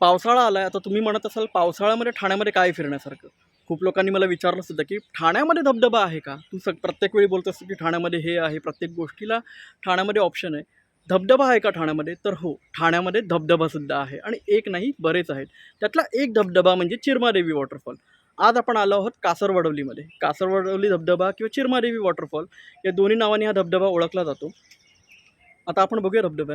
पावसाळा आला आहे आता तुम्ही म्हणत असाल पावसाळ्यामध्ये ठाण्यामध्ये काय फिरण्यासारखं? खूप लोकांनी मला विचारलं सुद्धा की ठाण्यामध्ये धबधबा आहे का? तू सग प्रत्येक वेळी बोलत असतो की ठाण्यामध्ये हे आहे प्रत्येक गोष्टीला ठाण्यामध्ये ऑप्शन आहे. धबधबा आहे का ठाण्यामध्ये? तर हो ठाण्यामध्ये धबधबासुद्धा आहे आणि एक नाही बरेच आहेत. त्यातला एक धबधबा म्हणजे चिरमादेवी वॉटरफॉल आज आपण आलो आहोत कासरवडवलीमध्ये. कासरवडवली धबधबा किंवा चिरमादेवी वॉटरफॉल या दोन्ही नावाने हा धबधबा ओळखला जातो. आता आपण बघूया धबधबा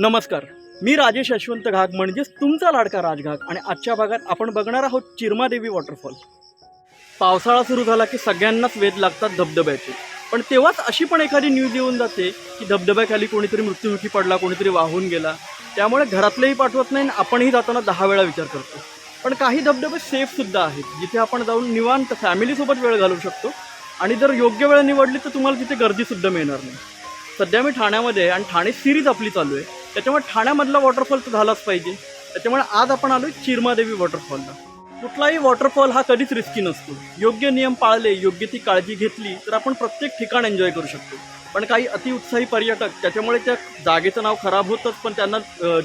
नमस्कार. मी राजेश यशवंत घाग म्हणजेच तुमचा लाडका राजघाग आणि आजच्या भागात आपण बघणार आहोत चिरमादेवी वॉटरफॉल. पावसाळा सुरू झाला की सगळ्यांनाच वेध लागतात धबधब्याचे. पण तेव्हाच अशी पण एखादी न्यूज येऊन जाते की धबधब्याखाली कोणीतरी मृत्युमुखी पडला कोणीतरी वाहून गेला. त्यामुळे घरातलेही पाठवत नाही आणि आपणही जाताना दहा वेळा विचार करतो. पण काही धबधबे सेफसुद्धा आहेत जिथे आपण जाऊन निवांत फॅमिलीसोबत वेळ घालवू शकतो. आणि जर योग्य वेळ निवडली तर तुम्हाला तिथे गर्दीसुद्धा मिळणार नाही. सध्या मी ठाण्यामध्ये आहे आणि ठाणे सिरीज आपली चालू आहे. त्याच्यामुळे ठाण्यामधला वॉटरफॉल तर झालाच पाहिजे. त्याच्यामुळे आज आपण आलो चिरमादेवी वॉटरफॉलला कुठलाही वॉटरफॉल हा कधीच रिस्की नसतो. योग्य नियम पाळले योग्य ती काळजी घेतली तर आपण प्रत्येक ठिकाण एन्जॉय करू शकतो. पण काही अतिउत्साही पर्यटक त्याच्यामुळे त्या जागेचं नाव खराब होतंच पण त्यांना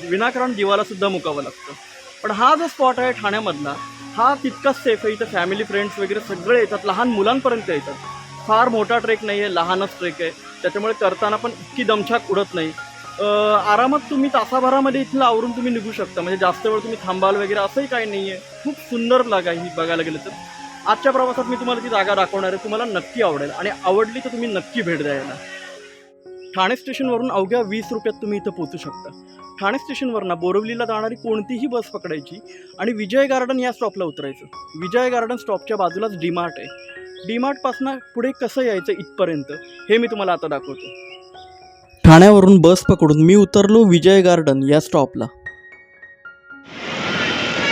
विनाकारण जीवालासुद्धा मुकावं लागतं. पण हा जो स्पॉट आहे ठाण्यामधला हा तितकाच सेफ आहे. इथं फॅमिली फ्रेंड्स वगैरे सगळे येतात. लहान मुलांपर्यंत येतात. फार मोठा ट्रेक नाही आहे लहानच ट्रेक आहे. त्याच्यामुळे करताना पण इतकी दमछाक उडत नाही. आरामात तुम्ही तासाभरामध्ये इथलं आवरून तुम्ही निघू शकता. म्हणजे जास्त वेळ तुम्ही थांबाल वगैरे असंही काही नाही आहे खूप सुंदर जागा आहे ही बघायला गेलं तर. आजच्या प्रवासात मी तुम्हाला ती जागा दाखवणार आहे. तुम्हाला नक्की आवडेल. आणि आवडली तर तुम्ही नक्की भेट द्यायला ठाणे स्टेशनवरून अवघ्या वीस रुपयात तुम्ही इथं पोहोचू शकता. ठाणे स्टेशनवरनं बोरवलीला जाणारी कोणतीही बस पकडायची आणि विजय गार्डन या स्टॉपला उतरायचं. विजय गार्डन स्टॉपच्या बाजूलाच डीमार्ट आहे. डीमार्टपासनं पुढे कसं यायचं इथपर्यंत हे मी तुम्हाला आता दाखवतो. ठाण्यावरून बस पकडून मी उतरलो विजय गार्डन या स्टॉपला.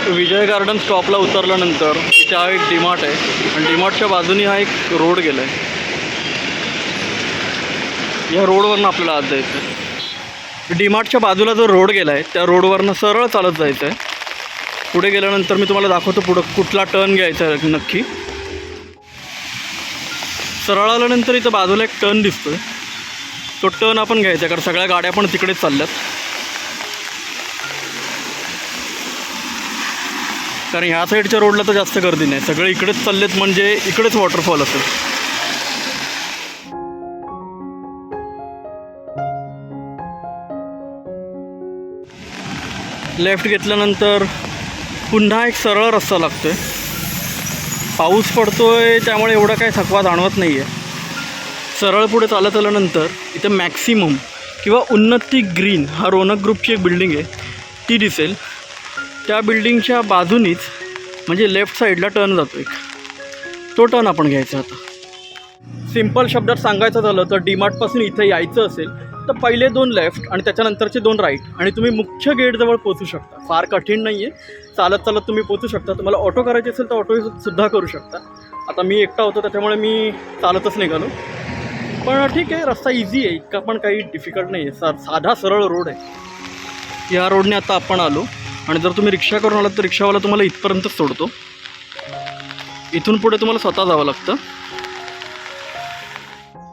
विजय गार्डन स्टॉपला उतरल्यानंतर इथे हा एक डीमार्ट आहे. आणि डीमार्टच्या बाजूनी हा एक रोड गेला आहे या रोडवरनं आपल्याला आत जायचं आहे डीमार्टच्या बाजूला जो रोड गेला आहे त्या रोडवरनं सरळ चालत जायचं आहे पुढे गेल्यानंतर मी तुम्हाला दाखवतो पुढं कुठला टर्न घ्यायचा आहे नक्की. सरळ आल्यानंतर इथं बाजूला एक टर्न दिसतोय. तो टर्न आपण घ्यायचा आहे, कारण सगळ्या गाड्या पण तिकडेच चालल्यात. कारण ह्या साईडच्या रोडला तर जास्त गर्दी नाही. सगळे इकडेच चाललेत म्हणजे इकडेच वॉटरफॉल असेल. लेफ्ट घेतल्यानंतर पुन्हा एक सरळ रस्ता लागतोय. पाऊस पडतोय त्यामुळे एवढा काही थकवा जाणवत नाही आहे सरळ पुढे चालत आल्यानंतर इथं मॅक्सिमम किंवा उन्नती ग्रीन हा रोनक ग्रुपची एक बिल्डिंग आहे. ती दिसेल. त्या बिल्डिंगच्या बाजूनीच म्हणजे लेफ्ट साईडला टर्न जातो एक. तो टर्न आपण घ्यायचा आता. सिंपल शब्दात सांगायचं झालं तर डीमार्टपासून इथं यायचं असेल तर पहिले दोन लेफ्ट आणि त्याच्यानंतरचे दोन राईट आणि तुम्ही मुख्य गेटजवळ पोचू शकता. फार कठीण नाही आहे चालत चालत तुम्ही पोचू शकता. तुम्हाला ऑटो करायची असेल तर ऑटो सुद्धा करू शकता. आता मी एकटा होतो त्याच्यामुळे मी चालतच निघालो पण ठीक आहे रस्ता इझी आहे. इतका पण काही डिफिकल्ट नाही आहे सा साधा सरळ रोड आहे. या रोडने आता आपण आलो. आणि जर तुम्ही रिक्षा करून आलात तर रिक्षावाला तुम्हाला इथपर्यंतच सोडतो. इथून पुढे तुम्हाला स्वतः जावं लागतं.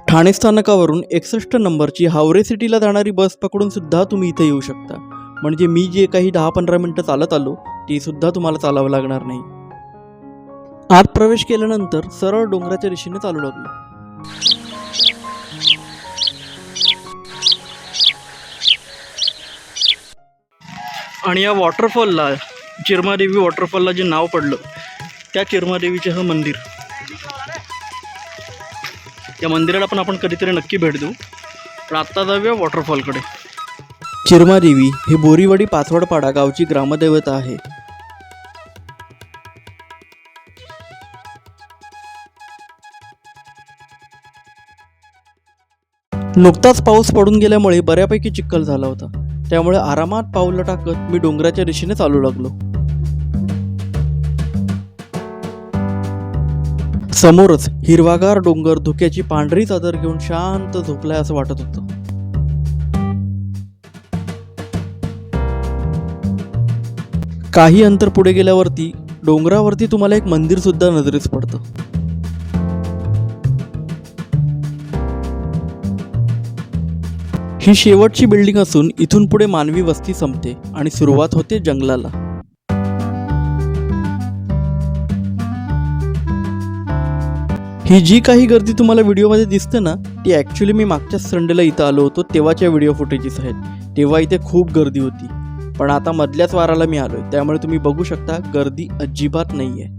ठाणे स्थानकावरून एकसष्ट नंबरची हावरे सिटीला जाणारी बस पकडून सुद्धा तुम्ही इथे येऊ शकता. म्हणजे मी जे काही दहा पंधरा मिनटं चालत आलो ती सुद्धा तुम्हाला चालावं लागणार नाही. आत प्रवेश केल्यानंतर सरळ डोंगराच्या दिशेने चालू लागलो. आणि या वॉटरफॉलला चिरमादेवी वॉटरफॉलला जे नाव पडलं त्या चिरमादेवीचे हे मंदिर. या मंदिराला पण आपण कधीतरी नक्की भेट देऊ. पण आत्ता जाऊया वॉटरफॉलकडे चिरमादेवी ही बोरीवडी पाथवडपाडा गावची ग्रामदैवता आहे. नुकताच पाऊस पडून गेल्यामुळे बऱ्यापैकी चिखल झाला होता. त्यामुळे आरामात पाऊलं टाकत मी डोंगराच्या दिशेने चालू लागलो. समोरच हिरवागार डोंगर धुक्याची पांढरी चादर घेऊन शांत झोपलाय असं वाटत होतं. काही अंतर पुढे गेल्यावरती डोंगरावरती तुम्हाला एक मंदिर सुद्धा नजरेस पडतं. ही शेवटची बिल्डिंग असून इथून पुढे मानवी वस्ती संपते आणि सुरुवात होते जंगलाला. ही जी काही गर्दी तुम्हाला व्हिडिओमध्ये दिसते ना ती ॲक्च्युली मी मागच्या संडेला इथं आलो होतो तेव्हाच्या व्हिडिओ फुटेजेस आहेत. तेव्हा इथे खूप गर्दी होती. पण आता मधल्याच वाराला मी आलोय त्यामुळे तुम्ही बघू शकता गर्दी अजिबात नाही आहे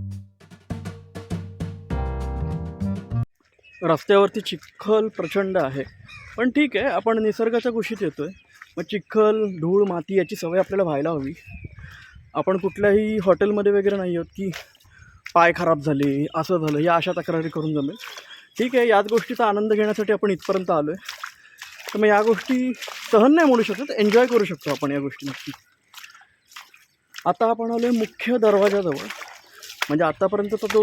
रस्त्यावरती चिखल प्रचंड आहे. पण ठीक आहे आपण निसर्गाच्या कुशीत आहे मग चिखल धूळ माती याची सवय आपल्याला व्हायला हवी. आपण कुठल्याही हॉटेलमध्ये वगैरे नाही आहोत की पाय खराब झाले असं झालं या अशा तक्रारी करून जमेल. ठीक आहे याच गोष्टीचा आनंद घेण्यासाठी आपण इथपर्यंत आलो आहे तर मग या गोष्टी सहन नाही म्हणू शकत एन्जॉय करू शकतो आपण या गोष्टी नक्की. आता आपण आलो आहे मुख्य दरवाजाजवळ म्हणजे आत्तापर्यंतचा तो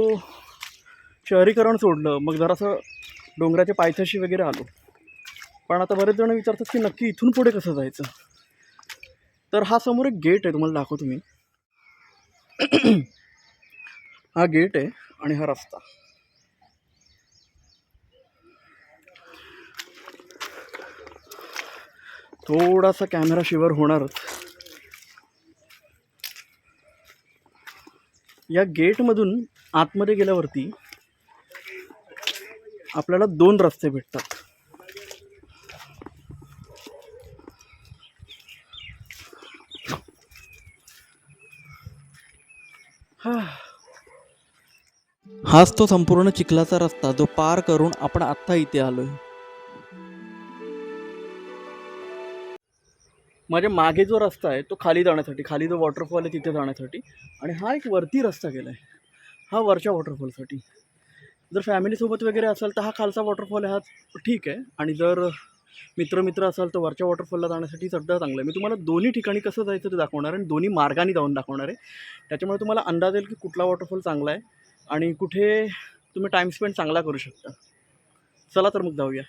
शहरीकरण सोडलं मग जरासं डोंगराच्या पायथ्याशी वगैरे आलो. पण आता बरेच जण विचारतात की नक्की इथून पुढे कसं जायचं? तर हा समोर एक गेट आहे तुम्हाला दाखवतो मी. हा गेट आहे आणि हा रस्ता. थोडासा कॅमेरा शिवर होणारच. या गेटमधून आतमध्ये गेल्यावरती आपल्याला दोन रस्ते भेटतात. हाच तो संपूर्ण चिखलाचा रस्ता जो पार करून आपण आत्ता इथे आलोय. माझ्या मागे जो रस्ता आहे तो खाली जाण्यासाठी खाली जो वॉटरफॉल आहे तिथे जाण्यासाठी आणि हा एक वरती रस्ता गेला आहे हा वरच्या वॉटरफॉलसाठी जर फॅमिलीसोबत वगैरे असाल तर हा खालचा वॉटरफॉल आहे हा ठीक आहे. आणि जर मित्र मित्र असाल तर वरच्या वॉटरफॉलला जाण्यासाठी सध्या चांगलं आहे. मी तुम्हाला दोन्ही ठिकाणी कसं जायचं ते दाखवणार आणि दोन्ही मार्गाने जाऊन दाखवणार आहे. त्याच्यामुळे तुम्हाला अंदाज येईल की कुठला वॉटरफॉल चांगला आहे. आणि कुठे तुम्ही टाईम स्पेंड चांगला करू शकता. चला तर मग जाऊया.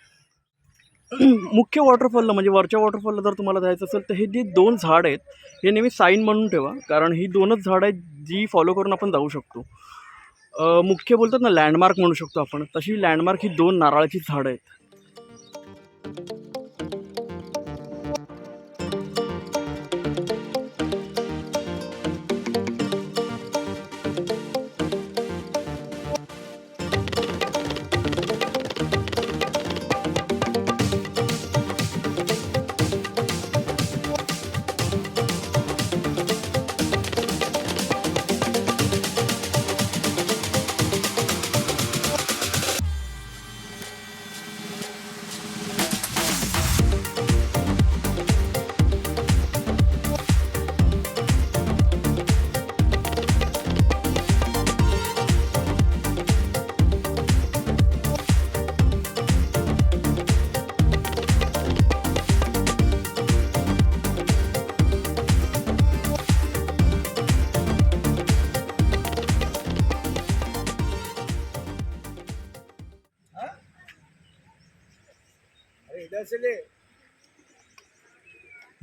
मुख्य वॉटरफॉलला म्हणजे वरच्या वॉटरफॉलला जर तुम्हाला जायचं असेल तर हे जे दोन झाड आहेत हे नेहमी साईन म्हणून ठेवा कारण ही दोनच झाडं आहेत जी फॉलो करून आपण जाऊ शकतो. मुख्य बोलतात ना लँडमार्क म्हणू शकतो आपण. तशी लँडमार्क ही दोन नारळाची झाडं आहेत.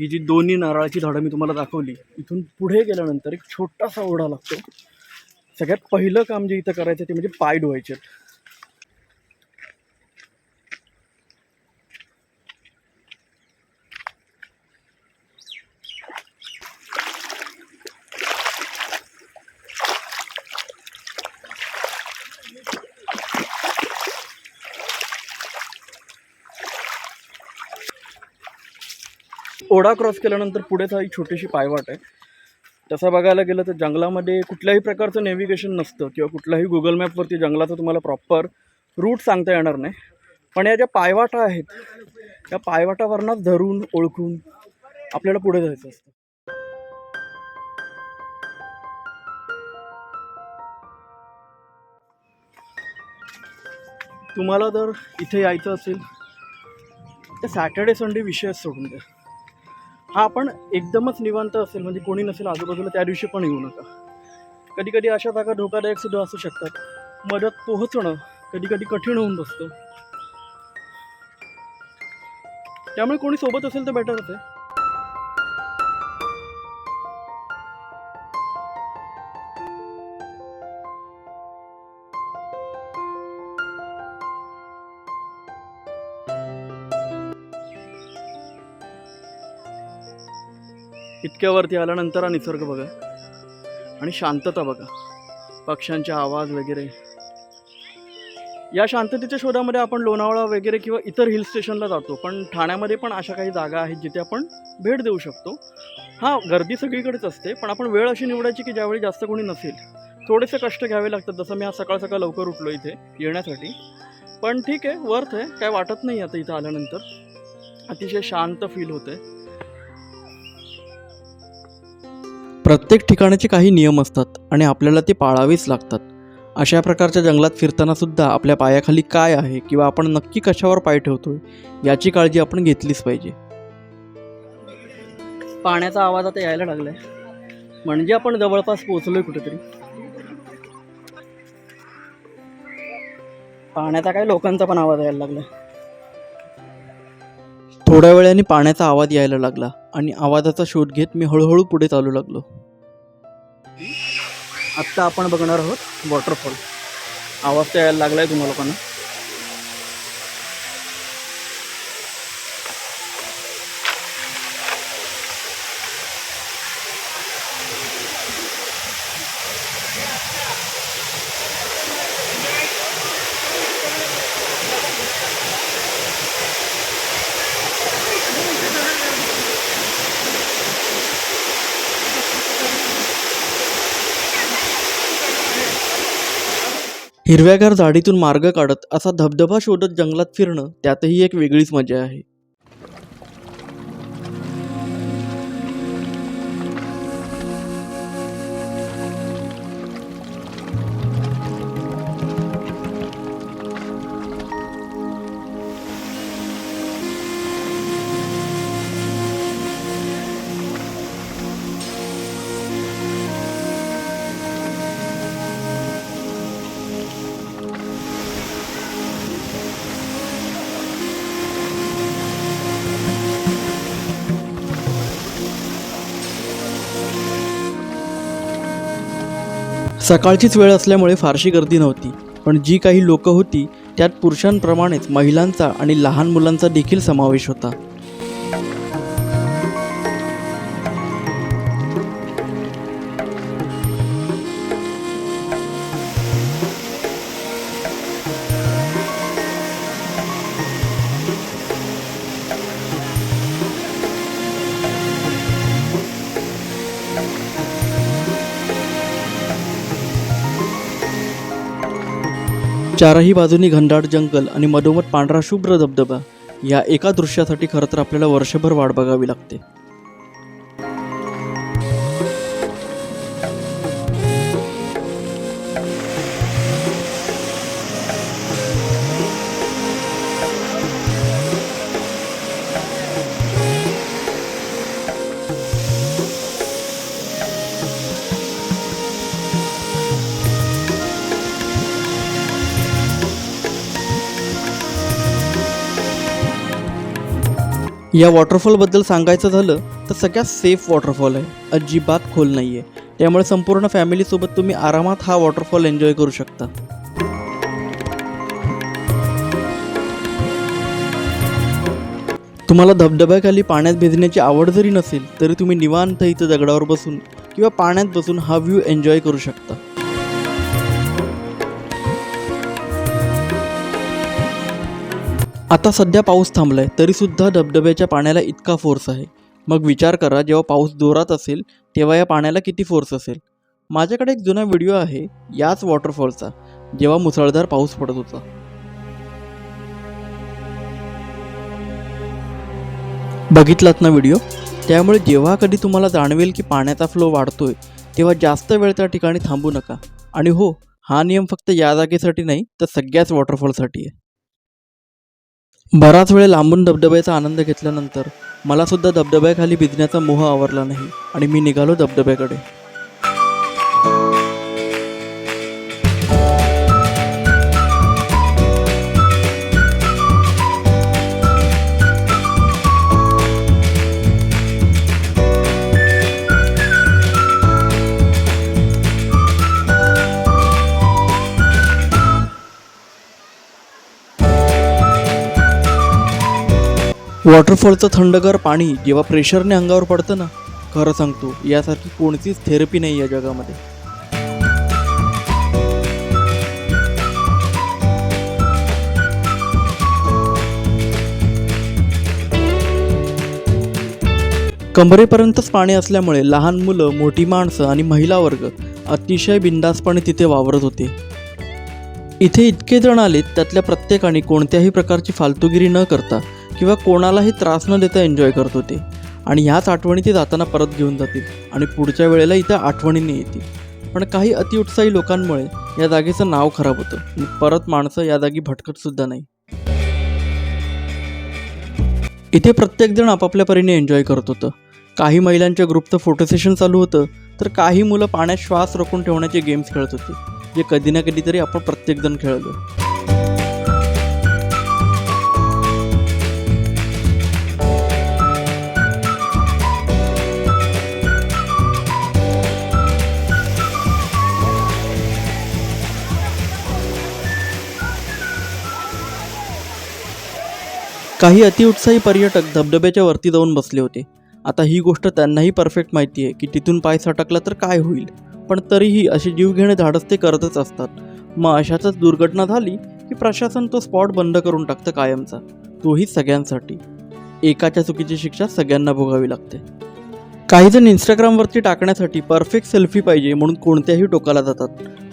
ही जी दोन्ही नारळाची झाडं मी तुम्हाला दाखवली इथून पुढे गेल्यानंतर एक छोटासा ओढा लागतो. सगळ्यात पहिलं काम जे इथं करायचं ते म्हणजे पाय धुवायचे. ओढा क्रॉस केल्यानंतर पुढेच ही एक छोटीशी पायवाट आहे. तसं बघायला गेलं तर जंगलामध्ये कुठल्याही प्रकारचं नेव्हिगेशन नसतं किंवा कुठल्याही गुगल मॅपवरती जंगलाचं तुम्हाला प्रॉपर रूट सांगता येणार नाही. पण या ज्या पायवाटा आहेत त्या पायवाटावरनंच धरून ओळखून आपल्याला पुढे जायचं असतं. तुम्हाला जर इथे यायचं असेल तर सॅटर्डे संडे विषयच सोडून द्या. हा आपण एकदमच निवांत असेल म्हणजे कोणी नसेल आजूबाजूला त्या दिवशी पण येऊ नका. कधी कधी अशा जागा धोकादायक सुद्धा असू शकतात. मदत पोहोचणं कधी कधी कठीण होऊन बसतं. त्यामुळे कोणी सोबत असेल तर बेटरच आहे इतक्यावरती आल्यानंतर हा निसर्ग बघा. आणि शांतता बघा. पक्ष्यांचे आवाज वगैरे. या शांततेच्या शोधामध्ये आपण लोणावळा वगैरे किंवा इतर हिल स्टेशनला जातो. पण ठाण्यामध्ये पण अशा काही जागा आहेत जिथे आपण भेट देऊ शकतो. हां गर्दी सगळीकडेच असते पण आपण वेळ अशी निवडायची की ज्यावेळी जास्त कोणी नसेल. थोडेसे कष्ट घ्यावे लागतात. जसं मी आज सकाळ सकाळ लवकर उठलो इथे येण्यासाठी. पण ठीक आहे वर्थ आहे. काय वाटत नाही आता इथं आल्यानंतर. अतिशय शांत फील होते प्रत्येक ठिकाणाचे काही नियम असतात आणि आपल्याला ते पाळावेच लागतात. अशा प्रकारच्या जंगलात फिरतानासुद्धा आपल्या पायाखाली काय आहे किंवा आपण नक्की कशावर पाय ठेवतोय याची काळजी आपण घेतलीच पाहिजे. पाण्याचा आवाज आता यायला लागलाय. म्हणजे आपण जवळपास पोहोचलोय कुठेतरी. पाण्याचा काय लोकांचा पण आवाज यायला लागला थोड्या वेळाने पाण्याचा आवाज यायला लागला आणि आवाजाचा शोध घेत मी हळूहळू पुढे चालू लागलो. आत्ता आपण बघणार आहोत वॉटरफॉल. आवाज तर यायला लागलाय तुम्हाला लोकांना हिरव्यागार झाडीतून मार्ग काढत असा धबधबा शोधत जंगलात फिरणं त्यातही एक वेगळीच मजा आहे. सकाळचीच वेळ असल्यामुळे फारशी गर्दी नव्हती. पण जी काही लोकं होती त्यात पुरुषांप्रमाणेच महिलांचा आणि लहान मुलांचा देखील समावेश होता. चारही बाजूनी घनदाट जंगल आणि मधोमध पांढरा शुभ्र धबधबा. या एका दृश्यासाठी खरं तर आपल्याला वर्षभर वाट बघावी लागते. या वॉटरफॉलबद्दल सांगायचं झालं तर सगळ्यात सेफ वॉटरफॉल आहे. अजिबात खोल नाही आहे त्यामुळे संपूर्ण फॅमिलीसोबत तुम्ही आरामात हा वॉटरफॉल एन्जॉय करू शकता. तुम्हाला धबधब्याखाली पाण्यात भिजण्याची आवड जरी नसेल तरी तुम्ही निवांत इथं दगडावर बसून किंवा पाण्यात बसून हा व्ह्यू एन्जॉय करू शकता. आता सध्या पाऊस थांबलाय आहे तरीसुद्धा धबधब्याच्या पाण्याला इतका फोर्स आहे. मग विचार करा जेव्हा पाऊस जोरात असेल तेव्हा या पाण्याला किती फोर्स असेल? माझ्याकडे एक जुना व्हिडिओ आहे याच वॉटरफॉलचा जेव्हा मुसळधार पाऊस पडत होता. बघितलात ना व्हिडिओ त्यामुळे जेव्हा कधी तुम्हाला जाणवेल की पाण्याचा फ्लो वाढतोय तेव्हा जास्त वेळ त्या ठिकाणी थांबू नका. आणि हो हा नियम फक्त या जागेसाठी नाही तर सगळ्याच वॉटरफॉलसाठी आहे. बराच वेळ लांबून धबधब्याचा आनंद घेतल्यानंतर मलासुद्धा धबधब्याखाली भिजण्याचा मोह आवरला नाही आणि मी निघालो धबधब्याकडे. वॉटरफॉलचं थंडगार पाणी जेव्हा प्रेशरने अंगावर पडतं ना खरं सांगतो यासारखी कोणतीच थेरपी नाही या जगामध्ये. कंबरेपर्यंतच पाणी असल्यामुळे लहान मुलं मोठी माणसं आणि महिला वर्ग अतिशय बिंदासपणे तिथे वावरत होते. इथे इतके जण आलेत त्यातल्या प्रत्येकाने कोणत्याही प्रकारची फालतूगिरी न करता किंवा कोणालाही त्रास न देता एन्जॉय करत होते. आणि ह्याच आठवणी ते जाताना परत घेऊन जातील. आणि पुढच्या वेळेला इथं आठवणीने येतील. पण काही अतिउत्साही लोकांमुळे या जागेचं नाव खराब होतं. आणि परत माणसं या जागी भटकतसुद्धा नाही. इथे प्रत्येकजण आपापल्या परीने एन्जॉय करत होतं. काही महिलांच्या ग्रुपचं फोटो सेशन चालू होतं तर काही मुलं पाण्यात श्वास रोखून ठेवण्याचे गेम्स खेळत होते जे कधी ना कधीतरी आपण प्रत्येकजण खेळलो. काही अतिउत्साही पर्यटक धबधब्याच्या वरती जाऊन बसले होते. आता ही गोष्ट त्यांनाही परफेक्ट माहिती आहे की तिथून पाय सटकला तर काय होईल? पण तरीही असे जीवघेणे धाडस ते करतच असतात. मग अशातच दुर्घटना झाली की प्रशासन तो स्पॉट बंद करून टाकतं कायमचा. तोही सगळ्यांसाठी. एकाच्या चुकीची शिक्षा सगळ्यांना भोगावी लागते. काही जण इंस्टाग्रामवरती टाकण्यासाठी परफेक्ट सेल्फी पाहिजे म्हणून कोणत्याही टोकाला जातात.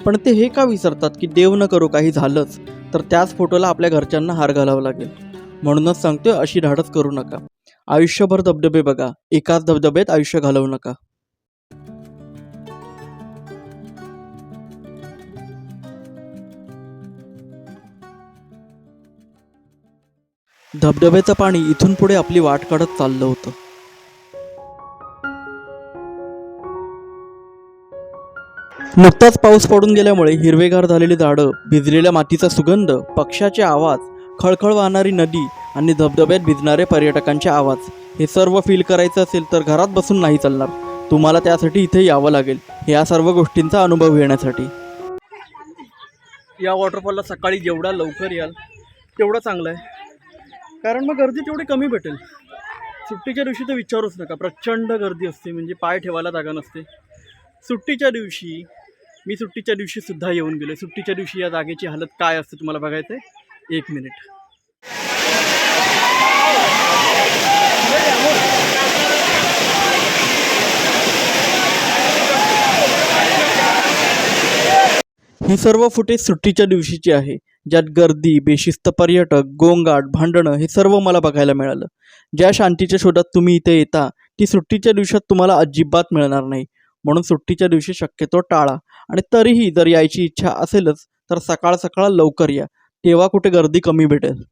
पण ते हे का विसरतात की देव न करो काही झालंच तर त्याच फोटोला आपल्या घरच्यांना हार घालावा लागेल. म्हणूनच सांगतोय अशी धाडस करू नका. आयुष्यभर धबधबे बघा. एकाच धबधब्यात आयुष्य घालवू नका. धबधब्याचं पाणी इथून पुढे आपली वाट काढत चाललं होतं. नुकताच पाऊस पडून गेल्यामुळे हिरवेगार झालेली झाडं भिजलेल्या मातीचा सुगंध पक्ष्याचे आवाज खळखळ वाहणारी नदी आणि धबधब्यात भिजणारे पर्यटकांचे आवाज. हे सर्व फील करायचं असेल तर घरात बसून नाही चालणार. तुम्हाला त्यासाठी इथे यावं लागेल. या सर्व गोष्टींचा अनुभव घेण्यासाठी. या वॉटरफॉलला सकाळी जेवढा लवकर याल तेवढं चांगलं आहे. कारण मग गर्दी तेवढी कमी भेटेल. सुट्टीच्या दिवशी तर विचारूच नका. प्रचंड गर्दी असते म्हणजे पाय ठेवायला जागा नसते. सुट्टीच्या दिवशी मी सुट्टीच्या दिवशीसुद्धा येऊन गेलो सुट्टीच्या दिवशी या जागेची हालत काय असते तुम्हाला बघायचं आहे एक मिनिट. ही सर्व फुटेज सुट्टीच्या दिवशीची आहे. ज्यात गर्दी बेशिस्त पर्यटक गोंगाट भांडणं हे सर्व मला बघायला मिळालं. ज्या शांतीच्या शोधात तुम्ही इथे येता ती सुट्टीच्या दिवसात तुम्हाला अजिबात मिळणार नाही. म्हणून सुट्टीच्या दिवशी शक्यतो टाळा. आणि तरीही जर यायची इच्छा असेलच तर सकाळ सकाळ लवकर या. तेव्हा कुठे गर्दी कमी भेटेल?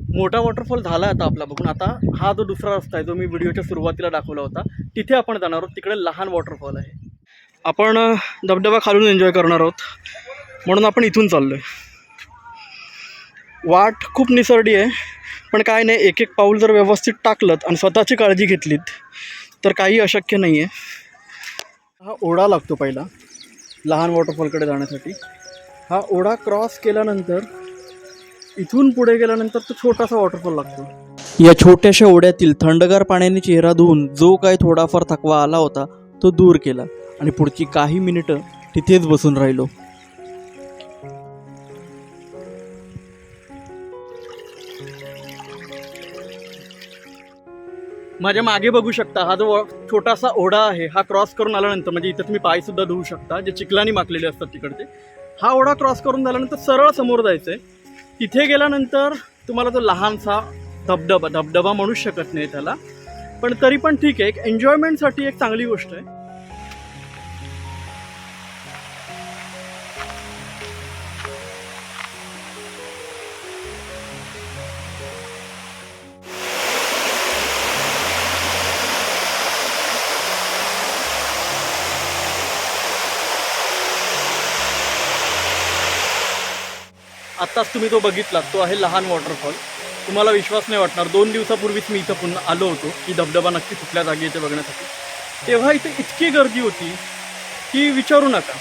मोठा वॉटरफॉल झाला आता आपला बघून. आता हा जो दुसरा रस्ता आहे जो मी व्हिडिओच्या सुरुवातीला दाखवला होता तिथे आपण जाणार आहोत. तिकडे लहान वॉटरफॉल आहे. आपण धबधबा खालून एन्जॉय करणार आहोत. म्हणून आपण इथून चाललो आहे वाट खूप निसरडी आहे पण काय नाही एक एक पाऊल जर व्यवस्थित टाकलं आणि स्वतःची काळजी घेतलीत तर काही अशक्य नाही आहे हा ओढा लागतो पहिला लहान वॉटरफॉलकडे जाण्यासाठी. हा ओढा क्रॉस केल्यानंतर इथून पुढे गेल्यानंतर तो छोटासा वॉटरफॉल लागतो. या छोट्याशा ओढ्यातील थंडगार पाण्याने चेहरा धुवून जो काही थोडाफार थकवा आला होता तो दूर केला आणि पुढची काही मिनिटं तिथेच बसून राहिलो. माझ्या मागे बघू शकता हा जो छोटासा ओढा आहे हा क्रॉस करून आल्यानंतर म्हणजे इथं तुम्ही पाय सुद्धा धुवू शकता जे चिखलानी माकलेले असतात तिकडचे. हा ओढा क्रॉस करून झाल्यानंतर सरळ समोर जायचं आहे तिथे गेल्यानंतर तुम्हाला तो लहानसा धबधबा धबधबा म्हणूच शकत नाही त्याला. पण तरी पण ठीक आहे एक एन्जॉयमेंटसाठी एक चांगली गोष्ट आहे. आत्ताच तुम्ही तो बघितलात तो आहे लहान वॉटरफॉल तुम्हाला विश्वास नाही वाटणार दोन दिवसापूर्वीच मी इथं पुन्हा आलो होतो की धबधबा नक्की कुठल्या जागी येते बघण्यासाठी. तेव्हा इथे इतकी गर्दी होती की विचारू नका.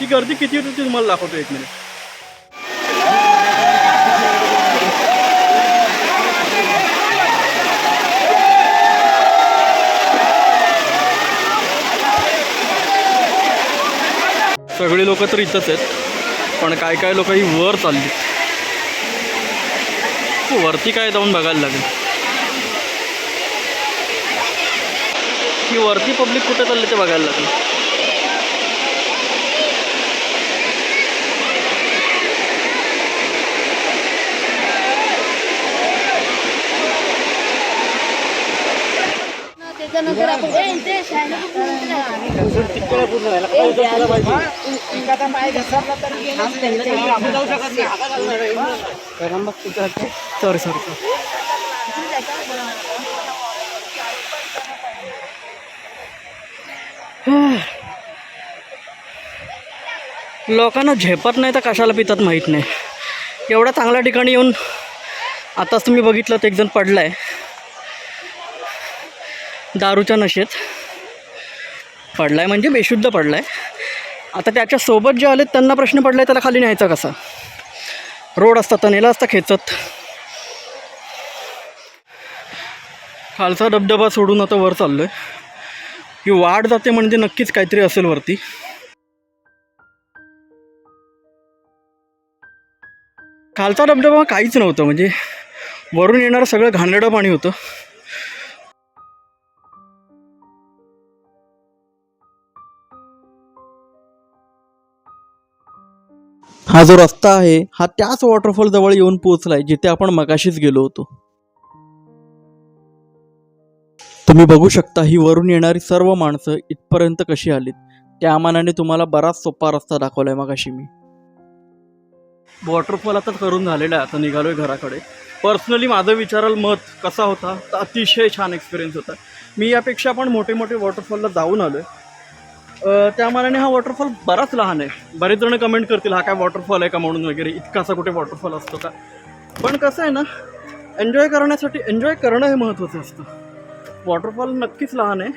ती गर्दी किती होती ती तुम्हाला दाखवतो एक मिनिट सगळी लोक तर इथंच आहेत पण काय काय लोक ही वर चालली. वरती काय जाऊन बघायला लागेल? ही वरती पब्लिक कुठे चालली ते बघायला लागेल? त्याच्यानंतर आपण ए, ते सॉरी सॉरी सॉरी लोकांना झेपत नाही तर कशाला पितात माहीत नाही. एवढ्या चांगल्या ठिकाणी येऊन आताच तुम्ही बघितलं तर एकजण जण आहे दारूच्या नशेत पडला आहे म्हणजे बेशुद्ध पडला आहे आता त्याच्यासोबत जे आलेत त्यांना प्रश्न पडलाय त्याला खाली न्यायचा कसा? रोड असता तर नेला असता खेचत. खालचा धबधबा सोडून आता वर चाललोय. ही वाढ जाते म्हणजे नक्कीच काहीतरी असेल वरती. खालचा धबधबा काहीच नव्हतं म्हणजे वरून येणारं सगळं घाणेरडं पाणी होतं. हा जो रस्ता आहे हा त्याच वॉटरफॉल जवळ येऊन पोहोचलाय जिथे आपण मगाशीच गेलो होतो. तुम्ही बघू शकता ही वरून येणारी सर्व माणसं इथपर्यंत कशी आलीत. त्या मानाने तुम्हाला बराच सोपा रस्ता दाखवलाय मगाशी मी. वॉटरफॉल आता करून झालेला आहे आता निघालोय घराकडे. पर्सनली माझं विचाराल मत कसा होता? तर अतिशय छान एक्सपिरियन्स होता. मी यापेक्षा पण मोठे मोठे वॉटरफॉलला जाऊन आलो आहे त्या मानाने हा वॉटरफॉल बराच लहान आहे. बरेच जण कमेंट करतील हा काय वॉटरफॉल आहे का? म्हणून वगैरे. इतकासा कुठे वॉटरफॉल असतो का? पण कसं आहे ना एन्जॉय करण्यासाठी एन्जॉय करणं हे महत्त्वाचं असतं. वॉटरफॉल नक्कीच लहान आहे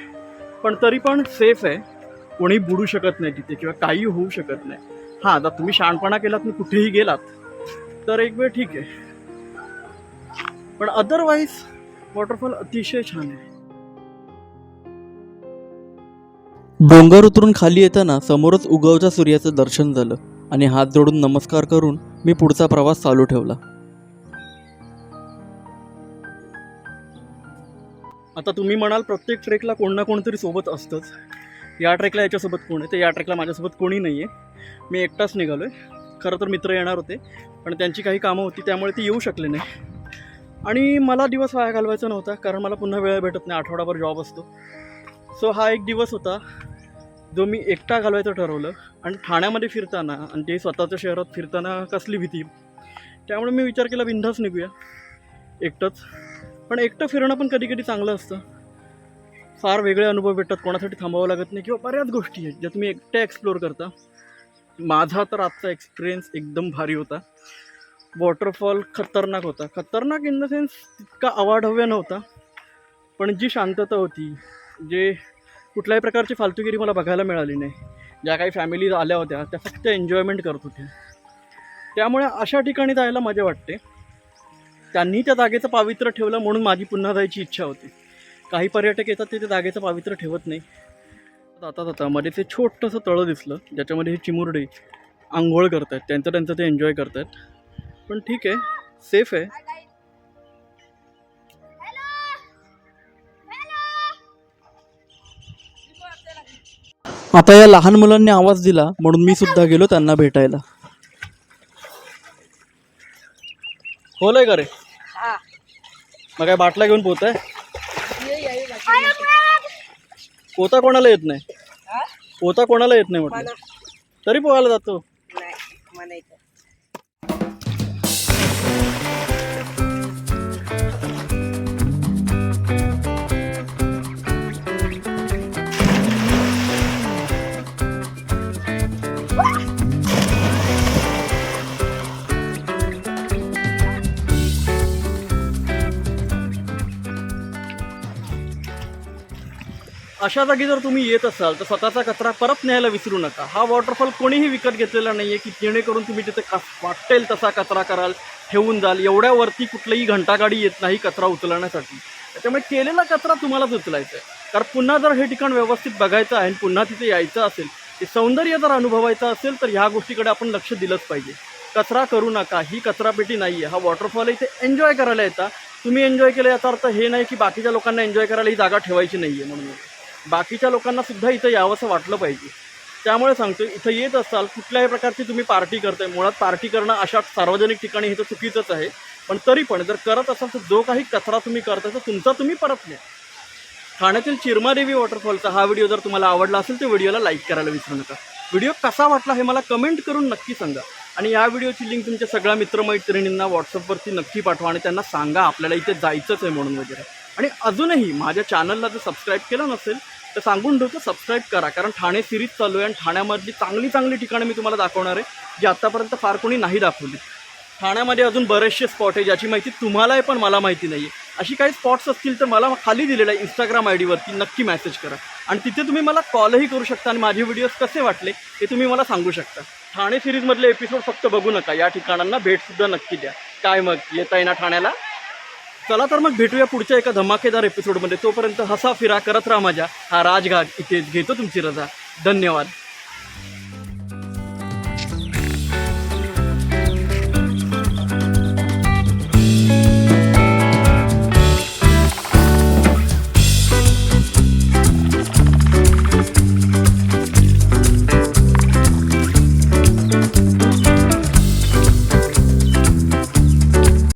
पण तरी पण सेफ आहे. कोणी बुडू शकत नाही तिथे किंवा काही होऊ शकत नाही. हां आता तुम्ही शहाणपणा केलात आणि कुठेही गेलात तर एक वेळ ठीक आहे. पण अदरवाईज वॉटरफॉल अतिशय छान आहे. डोंगर उतरून खाली येताना समोरच उगवच्या सूर्याचं दर्शन झालं आणि हात जोडून नमस्कार करून मी पुढचा प्रवास चालू ठेवला. आता तुम्ही म्हणाल प्रत्येक ट्रेकला कोण ना कोणतरी सोबत असतंच. या ट्रेकला याच्यासोबत कोण आहे? तर या ट्रेकला माझ्यासोबत कोणी नाही आहे मी एकटाच निघालो आहे खरं तर मित्र येणार होते पण त्यांची काही कामं होती त्यामुळे ते येऊ शकले नाही. आणि मला दिवस वाया घालवायचा नव्हता कारण मला पुन्हा वेळ भेटत नाही. आठवडाभर जॉब असतो. सो हा एक दिवस होता. जो मी एकटा घालवायचं ठरवलं आणि ठाण्यामध्ये फिरताना आणि ते स्वतःच्या शहरात फिरताना कसली भीती. त्यामुळे मी विचार केला बिंधास निघूया. एकटंच. पण एकटं फिरणं पण कधी कधी चांगलं असतं. फार वेगळे अनुभव भेटतात कोणासाठी थांबावं लागत नाही किंवा बऱ्याच गोष्टी आहेत ज्या तुम्ही एकट्या एक्सप्लोअर करता. माझा तर आजचा एक्सपिरियन्स एकदम भारी होता. वॉटरफॉल खतरनाक होता. खतरनाक इन द सेन्स तितका अवाढव्य नव्हता. पण जी शांतता होती जे कुठल्याही प्रकारची फालतूगिरी मला बघायला मिळाली नाही. ज्या काही फॅमिलीज आल्या होत्या त्या फक्त एन्जॉयमेंट करत होत्या. त्यामुळे अशा ठिकाणी जायला मजा वाटते. त्यांनी त्या जागेचं पावित्र्य ठेवलं म्हणून माझी पुन्हा जायची इच्छा होती. काही पर्यटक येतात ते त्या जागेचं पावित्र्य ठेवत नाही. जाता जाता मध्ये ते छोटंसं तळं दिसलं ज्याच्यामध्ये हे चिमुरडे आंघोळ करत आहेत त्यांचं त्यांचं ते एन्जॉय करत आहेत पण ठीक आहे सेफ आहे. आता या लहान मुलांनी आवाज दिला म्हणून मी सुद्धा गेलो त्यांना भेटायला. खोल आहे का रे? मग काय बाटला घेऊन पोहताय? पोता कोणाला येत नाही? पोता कोणाला येत नाही म्हटलं? तरी पोहायला जातो. अशा जागी जर तुम्ही येत असाल तर स्वतःचा कचरा परत न्यायला विसरू नका. हा वॉटरफॉल कोणीही विकत घेतलेला नाही आहे की जेणेकरून तुम्ही तिथे कस वाटेल तसा कचरा कराल ठेवून जाल. एवढ्यावरती कुठलीही घंटागाडी येत नाही कचरा उचलण्यासाठी. त्याच्यामुळे केलेला कचरा तुम्हालाच उचलायचा आहे कारण पुन्हा जर हे ठिकाण व्यवस्थित बघायचं आहे आणि पुन्हा तिथे यायचं असेल ते सौंदर्य जर अनुभवायचं असेल तर ह्या गोष्टीकडे आपण लक्ष दिलंच पाहिजे. कचरा करू नका. ही कचरापेटी नाही आहे हा वॉटरफॉल इथे एन्जॉय करायला येता. तुम्ही एन्जॉय केलं याचा अर्थ हे नाही की बाकीच्या लोकांना एन्जॉय करायला ही जागा ठेवायची नाही आहे म्हणून. बाकीच्या लोकांना सुद्धा इथं यावंसं वाटलं पाहिजे. त्यामुळे सांगतो इथं येत असाल कुठल्याही प्रकारची तुम्ही पार्टी करताय. मुळात पार्टी करणं अशा सार्वजनिक ठिकाणी हे तर चुकीचंच आहे. पण तरी पण जर करत असाल तर जो काही कचरा तुम्ही करताय तर तुमचा तुम्ही परत न्या ठाण्यातील चिरमादेवी वॉटरफॉलचा हा व्हिडिओ जर तुम्हाला आवडला असेल तर व्हिडिओला लाईक करायला विसरू नका. व्हिडिओ कसा वाटला हे मला कमेंट करून नक्की सांगा. आणि या व्हिडिओची लिंक तुमच्या सगळ्या मित्रमैत्रिणींना व्हॉट्सअपवरती नक्की पाठवा आणि त्यांना सांगा आपल्याला इथे जायचंच आहे म्हणून वगैरे. आणि अजूनही माझ्या चॅनलला जर सबस्क्राईब केलं नसेल तर सांगून ठेवतो सबस्क्राईब करा. कारण ठाणे सिरीज चालू आहे आणि ठाण्यामधली चांगली चांगली ठिकाणं मी तुम्हाला दाखवणार आहे जी आत्तापर्यंत फार कोणी नाही दाखवली. ठाण्यामध्ये अजून बरेचसे स्पॉट आहे ज्याची माहिती तुम्हालाही पण मला माहिती नाही आहे अशी काही स्पॉट्स असतील तर मला खाली दिलेलं आहे इंस्टाग्राम आय डीवरती नक्की मेसेज करा. आणि तिथे तुम्ही मला कॉलही करू शकता आणि माझे व्हिडिओज कसे वाटले ते तुम्ही मला सांगू शकता. ठाणे सिरीजमधले एपिसोड फक्त बघू नका या ठिकाणांना भेटसुद्धा नक्की द्या. काय मग येता आहे ना ठाण्याला? चला तर मग भेटूया पुढच्या एका धमाकेदार एपिसोडमध्ये तोपर्यंत हसा फिरा करत राहा माझ्या. हा राजघाट इथे घेतो तुमची रजा. धन्यवाद.